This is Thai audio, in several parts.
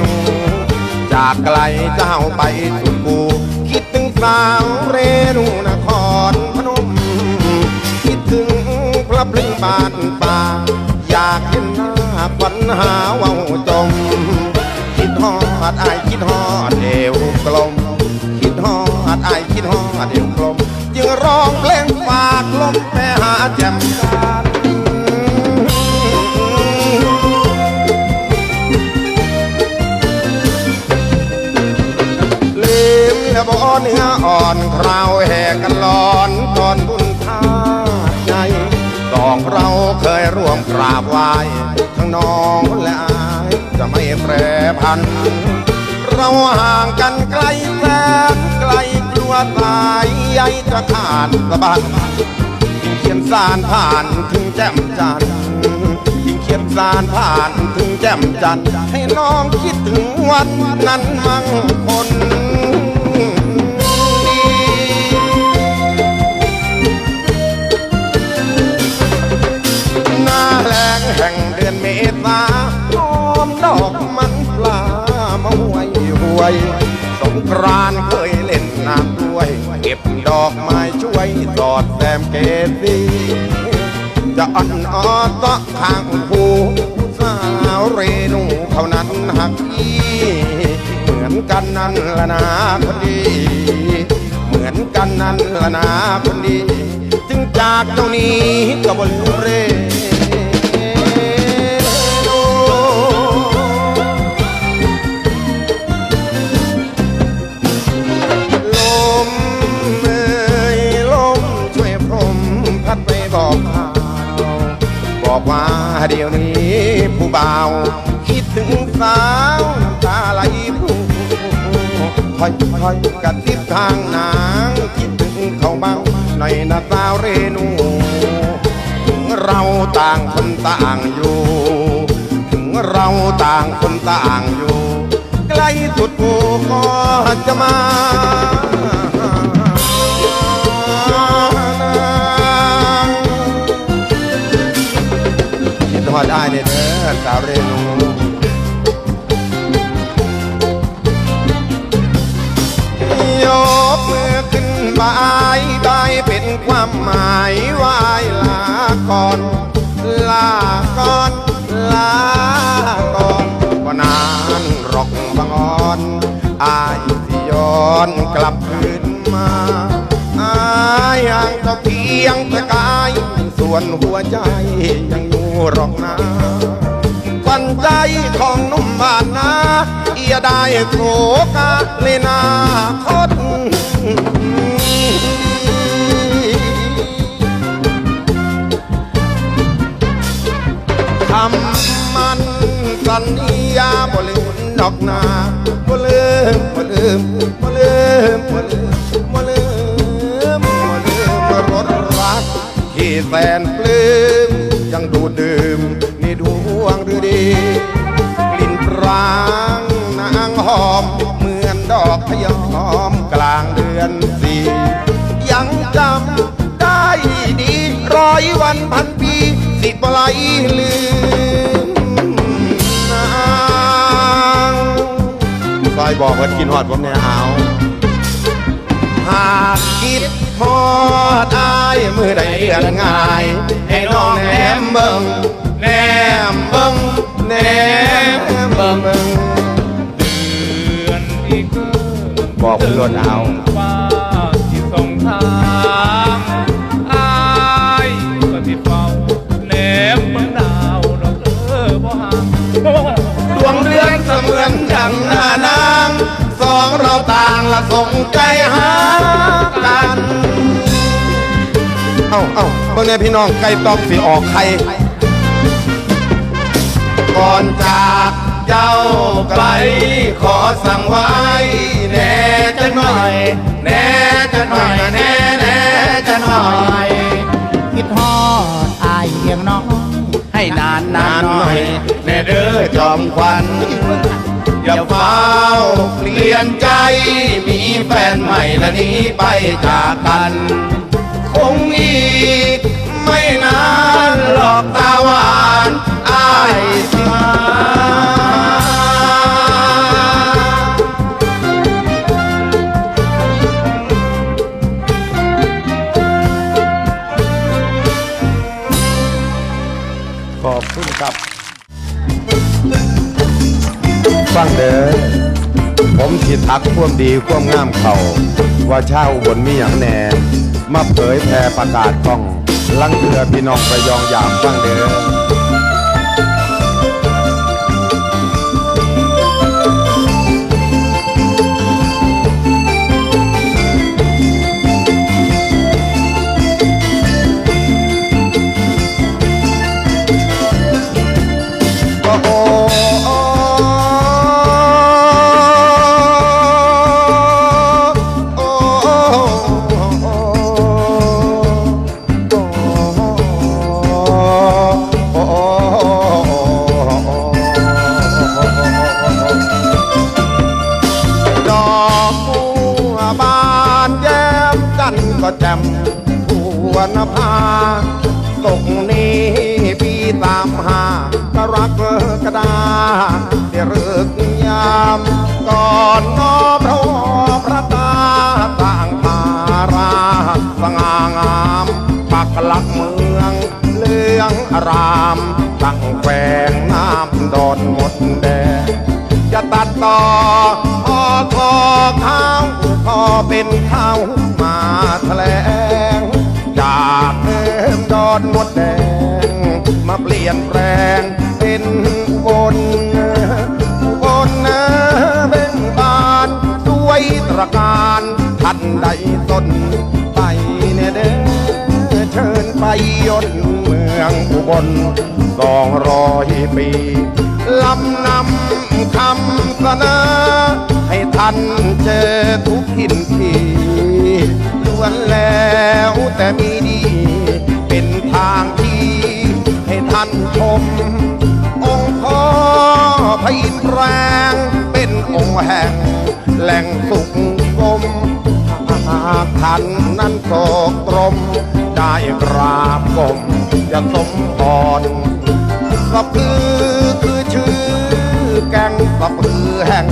นูจากไกลเจ้าไปสุดกูคิดถึงสาวเรนูนครพนม คิดถึงพระพลึงบานป่า อยากเห็นหน้าควันหาเว่าจม คิดฮอดไอคิดฮอดเอวกลม คิดฮอดไอคิดฮอดเอวกลม จึงร้องเพลงฝากลมไปหาแจ่มจัน แห่กันหลอนก่อนบุญทาใหญ่สองเราเคยร่วมกราบไหว้ทั้งน้องและอายจะไม่แปรพัน เราห่างกันไกลแสนไกลกลัวตายใหญ่จะขาดสะบัดยิงเขียนสารผ่านถึงแจ่มจันทร์ยิงเขียนสารผ่านถึงแจ่มจันทร์ให้น้องคิดถึงวันนั้นมั่งคน รานเคยเล่นน้ำด้วย เก็บดอกไม้ช่วยสอดแซมเกดีจะอ่อนอ้อตะข้างผูสาวเรนูเขานั้นหักอีเหมือนกันนั่นละนาคนดีเหมือนกันนั่นละนาคนดีถึงจากเจ้านี้ก็บนเร เดี๋ยวนี้ผู้บ่าวคิดถึงสาวน้ำตาไหลพรูค่อยค่อยๆกัดทิบทางนางคิดถึงเขาเบาหน่อยนะสาวเรนูถึงเราต่างคนต่างอยู่ ถึงเราต่างคนต่างอยู่ ใกล้สุดผู้ก็จะมา อดได้เนี่ยเด้อสาวเรนูยกมือขึ้นบายบายเป็นความหมายไหวายลาก่อน ลาก่อน ลาก่อนก็นานรอกบางอ่อนอายสิย้อนกลับคืนมาอายห่างก็เพียงแต่กายส่วนหัวใจยัง รอกนะฝันใจของนุ่มบานนาเอียได้โคกาเลนาคตคำมันสัญญาบ่ลืมดอกนาบ่ลืมบ่ลืมบ่ลืมบ่ลืมบ่ลืมบ่ลืมรสรักที่แสนปลื้ม ลลืมนางซอยบอกว่ากินหอดผมเนี่ยเอา หากคิดพอดอายมือใดเดือนง่ายให้น้องแนมเบิ่งแนมเบิ่งแนมเบิ่งเดือนอีกเกินบอกเพื่อนเอาฟ้าที่ส่งทา ส่งใจหากันเอ้าเอ้าเมื่อไงพี่น้องไก่ตอกสิออกใครก่อนจากเจ้าไกลขอสั่งไว้แน่จะหน่อย แน่จะหน่อยแน่แน่จะหน่อย คิดฮอดอายเพียงน้องให้นานนานนานหหน่น่ออยยแน่เด้อจอมควันอย่าเฝ้าเปลี่ยนใจมีแฟนใหม่และนี้ไปจากกัน คงอีกไม่นานหลอกตาหวานอ้ายสาขอบคุณครับ ฟังเด้อ ผมสิทักความดีความงามเขาว่าชาวบนมีอย่างแน่มาเผยแพร่ประกาศกล้องลังเถือพี่น้องประยองยามฟังเด้อ รักกระดาเดี๋ยวเลิกยามก่อนน้อมรอพระตาต่างตาราสง่างามปักหลักเมืองเลืองอารามตั้งแฝงน้ำดอนหมดแดงจะตัดต่อพอคอข้าวพอเป็นข้าวมาแถลงจากเดิมดอนหมดแดงมาเปลี่ยนแปลง รการทันใดสนไปเน่เด้อเชิญไปยนเมืองอุบลสองร้อยปีลำนำคำเสนอให้ท่านเจอทุกทินทีล้วนแล้วแต่มีดี เป็นทางที่ให้ท่านชม องค์พ่อพระอินทร์แรงเป็นองค์แห่ง แหล่งสุขสมหากท่านนั้นโศกตรม ได้กราบกมจะสมพรสะพือคือชื่อ แกงสะพือแห่ง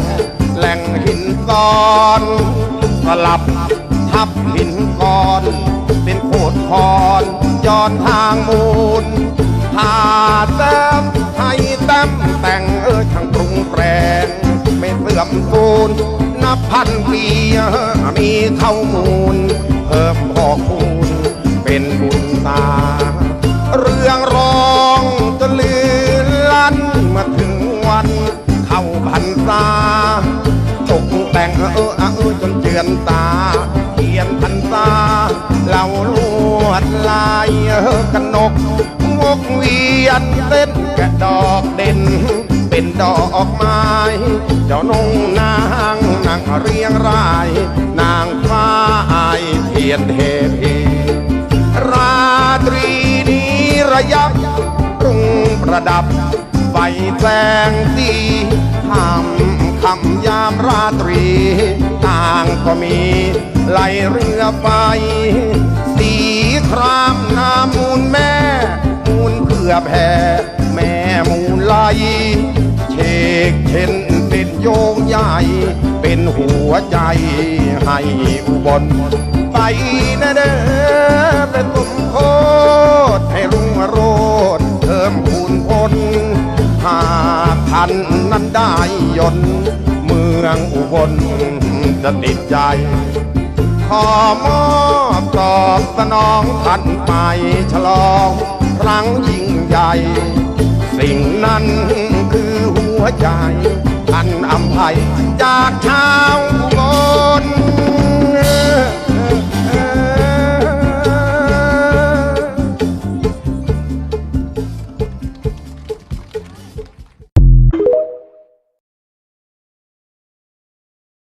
แหล่งหินก้อนสลับทับหินก้อน เป็นโคดคอนย้อนทางมูลหาแต้มไทยแต้มแต่งเออช่างปรุงแปรงไม่เสื่อมสูญ นับพันปีมีเข้ามูล เพิ่มพอกคูณเป็นบุญตา เรื่องร้องจะลือลั่นมาถึงวันเข้าพรรษาตกแต่งเออเออจนเจือนตาเขียนพรรษาเหล่าลวดลายกันนกวกเวียนเต้นแกะดอกเด่น เป็นดอกไม้เจ้านงนางางเรียงราย นางฟ้าอายเทียนเทพีราตรีนี้ระยับรุ่งประดับ ไฟแสงสีคำคำยามราตรีต่างก็มีไหลเรือไฟ สีครามน้ำมูลแม่ มูลเพื่อแผ่แม่มูลไหลเชกเช่น เป็นโยงใหญ่ เป็นหัวใจให้อุบล ไปนะเด้อเป็นตุ่มโคตรให้รุ่งโรดเพิ่มพูนพ้นหาท่านนั้นได้ยนเมืองอุบลจะติดใจขอมอบตอบสนองท่านไปฉลองครั้งยิ่งใหญ่ สิ่งนั้นคือหัวใจ อันอภัยจากชาวบน